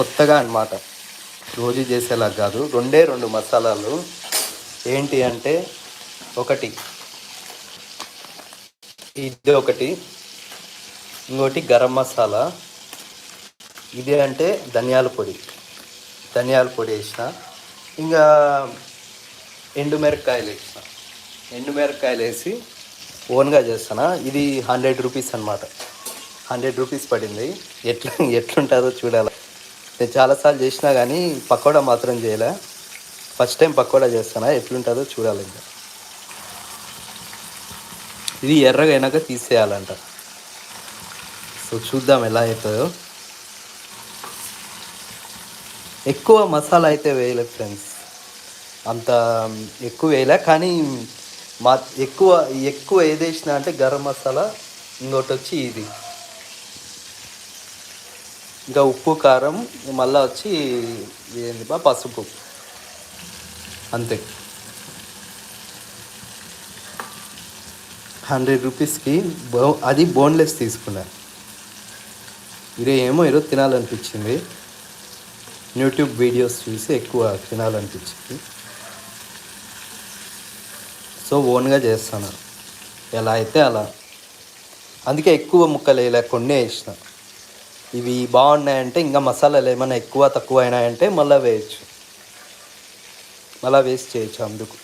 కొత్తగా అన్నమాట. రోజు చేసేలా కాదు. రెండే రెండు మసాలాలు. ఏంటి అంటే ఒకటి. ఇది ఒకటి. ఇంకోటి గరం మసాలా. ఇది అంటే ధనియాల పొడి. ధనియాల పొడి వేసిన. ఇంకా ఎండుమిరపకాయలు వేసిన. ఎండుమిరపకాయలు వేసి ఓన్గా చేస్తాను ఇది హండ్రెడ్ రూపీస్ అనమాట హండ్రెడ్ రూపీస్ పడింది. ఎట్లా ఎట్లుంటుందో చూడాలి. నేను చాలాసార్లు చేసినా కానీ పకోడా మాత్రం చేయలే. ఫస్ట్ టైం పకోడా చేస్తానా? ఎట్లుంటుందో చూడాలి ఇంకా. ఇది ఎర్రగా అయినాక తీసేయాలంట. సో చూద్దాం ఎలా అవుతుందో. ఎక్కువ మసాలా అయితే వేయలే ఫ్రెండ్స్. అంత ఎక్కువ వేయలే కానీ మా ఎక్కువ ఎక్కువ ఏది వేసినా అంటే గరం మసాలా ఇంకోటి వచ్చి ఇది. ఇంకా ఉప్పు కారం మళ్ళీ వచ్చి ఏంది బా పసుపు. అంతే. హండ్రెడ్ రూపీస్కి బో అది బోన్లెస్ తీసుకున్నా. ఇదే ఏమో ఈరోజు తినాలనిపించింది. యూట్యూబ్ వీడియోస్ చూసి ఎక్కువ తినాలనిపించింది. సో ఓన్గా చేస్తాను. ఎలా అయితే అలా. అందుకే ఎక్కువ ముక్కలు వేయలే కొన్ని వేసిన. ఇవి బాగున్నాయంటే ఇంకా మసాలాలు ఏమైనా ఎక్కువ తక్కువ అయినాయంటే మళ్ళీ వేయచ్చు. మళ్ళీ వేస్ట్ చేయొచ్చు అందుకు.